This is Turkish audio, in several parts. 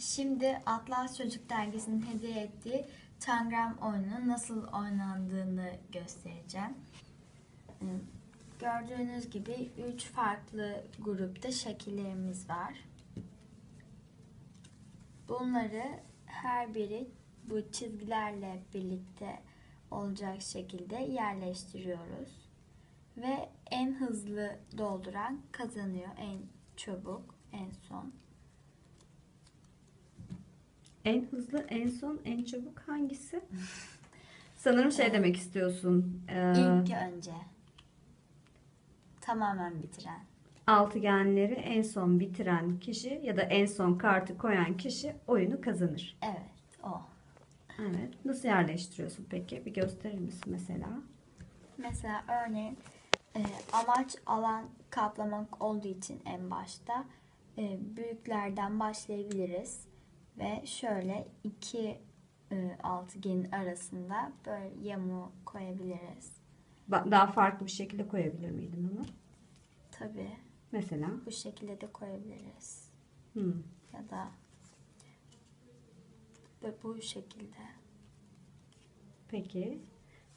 Şimdi Atlas Çocuk Dergisi'nin hediye ettiği Tangram oyunun nasıl oynandığını göstereceğim. Ee, Gördüğünüz gibi üç farklı grupta şekillerimiz var. Bunları her biri bu çizgilerle birlikte olacak şekilde yerleştiriyoruz. Ve en hızlı dolduran kazanıyor. En çabuk, en son. En hızlı, en son, en çabuk hangisi? Sanırım şey demek istiyorsun. Ee, İlk önce. Tamamen bitiren. altıgenleri en son bitiren kişi ya da en son kartı koyan kişi oyunu kazanır. Evet, o. Evet. Nasıl yerleştiriyorsun peki? Bir gösterir misin mesela? Mesela örneğin e, amaç alan kaplamak olduğu için en başta e, büyüklerden başlayabiliriz. Ve şöyle iki e, altıgenin arasında böyle yamu koyabiliriz. Ba- Daha farklı bir şekilde koyabilir miydin onu? Tabii Mesela. bu şekilde de koyabiliriz. Hmm. Ya da ve bu şekilde. Peki.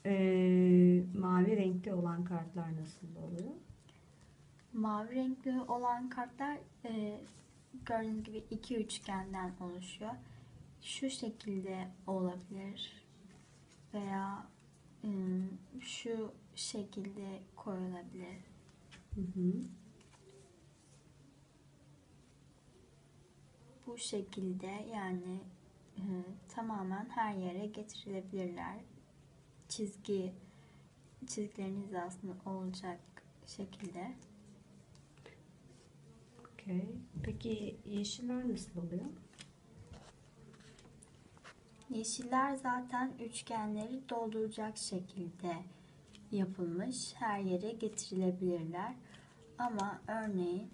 Ee, mavi renkli olan kartlar nasıl oluyor? Mavi renkli olan kartlar e, gördüğünüz gibi iki üçgenden oluşuyor. Şu şekilde olabilir veya şu şekilde koyulabilir. Hı hı. Bu şekilde yani e, tamamen her yere getirilebilirler. Çizgi çizgilerin hizasında olacak şekilde. Okey. Peki yeşiller nasıl oluyor? Yeşiller zaten üçgenleri dolduracak şekilde yapılmış. Her yere getirilebilirler. Ama örneğin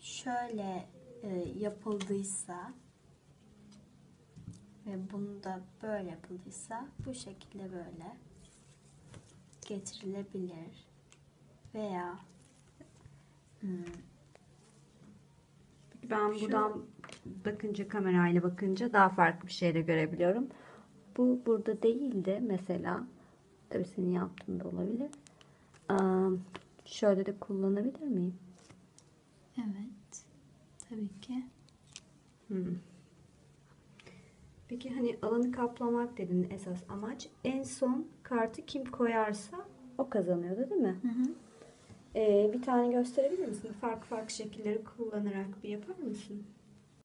şöyle e, yapıldıysa ve bunu da böyle yapıldıysa bu şekilde böyle getirilebilir. Veya hmm, Ben buradan bakınca kamerayla bakınca daha farklı bir şey de görebiliyorum. Bu burada değil de mesela tabii senin yaptığın da olabilir. Aa, şöyle de kullanabilir miyim? evet tabii ki. Hmm. Peki hani alanı kaplamak dedin esas amaç. En son kartı kim koyarsa o kazanıyordu değil mi? Hı hı. Ee, bir tane gösterebilir misin? Farklı farklı şekilleri kullanarak bir yapar mısın?